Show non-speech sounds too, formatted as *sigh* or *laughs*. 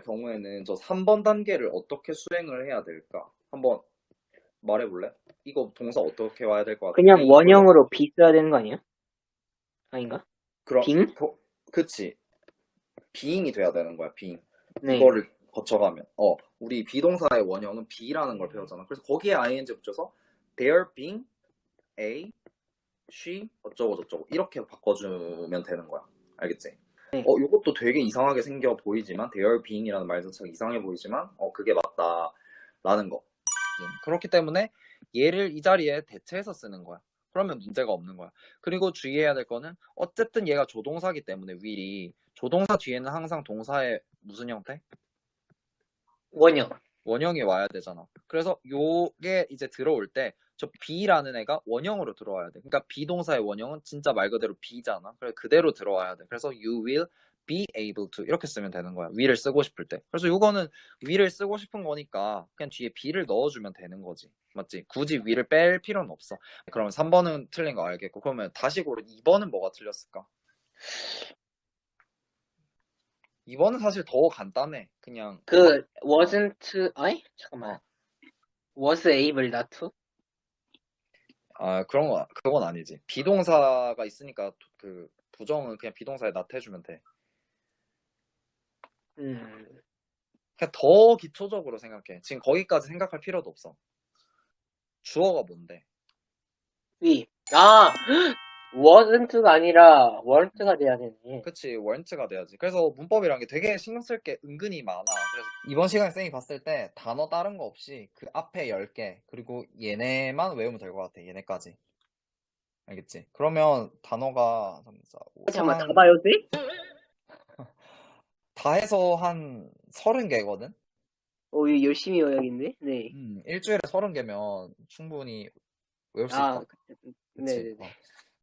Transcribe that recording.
경우에는 저 3번 단계를 어떻게 수행을 해야 될까? 한번 말해볼래? 이거 동사 어떻게 와야 될 것 같아? 그냥 원형으로 비 써야 되는 거 아니야? 아닌가? 그럼 빙? 거- 그치. being이 돼야 되는 거야, being. 네. 이거를 거쳐가면. 어, 우리 비동사의 원형은 be라는 걸 배웠잖아. 그래서 거기에 ing 붙여서 they're being a, she, 어쩌고 저쩌고 이렇게 바꿔주면 되는 거야. 알겠지? 네. 어, 이것도 되게 이상하게 생겨 보이지만 they're being이라는 말 자체가 이상해 보이지만 어, 그게 맞다라는 거. 음, 그렇기 때문에 얘를 이 자리에 대체해서 쓰는 거야. 그러면 문제가 없는 거야. 그리고 주의해야 될 거는 어쨌든 얘가 조동사기 때문에 will이 조동사 뒤에는 항상 동사의 무슨 형태? 원형. 원형이 와야 되잖아. 그래서 요게 이제 들어올 때 저 be라는 애가 원형으로 들어와야 돼. 그러니까 비동사의 원형은 진짜 말 그대로 be잖아. 그래서 그대로 들어와야 돼. 그래서 you will be able to 이렇게 쓰면 되는 거야. will을 쓰고 싶을 때. 그래서 요거는 will을 쓰고 싶은 거니까 그냥 뒤에 be를 넣어주면 되는 거지. 맞지? 굳이 will을 뺄 필요는 없어. 그러면 3번은 틀린 거 알겠고 그러면 다시 고르 2번은 뭐가 틀렸을까? 2번은 사실 더 간단해. 그냥 그 wasn't 아이 잠깐만. was able not to? 아 그런 거 그건 아니지. 비동사가 있으니까 그 부정은 그냥 비동사에 낫해주면 돼. 음. 그냥 더 기초적으로 생각해. 지금 거기까지 생각할 필요도 없어. 주어가 뭔데? 위. 아 wasn't가 아니라 weren't가 돼야 되네. 그치 weren't가 돼야지 그래서 문법이란 게 되게 신경 쓸 게 은근히 많아 그래서 이번 시간에 쌤이 봤을 때 단어 다른 거 없이 그 앞에 10개 그리고 얘네만 외우면 될 것 같아 얘네까지 알겠지 그러면 단어가 3, 4, 5, 잠깐만 다 봐요 돼? *laughs* 다 해서 한 30개거든 오 이거 열심히 외워야겠네. 네. 음, 일주일에 서른 개면 충분히 외울 수 아 있다. 그- 그치? 네 네 네. 어.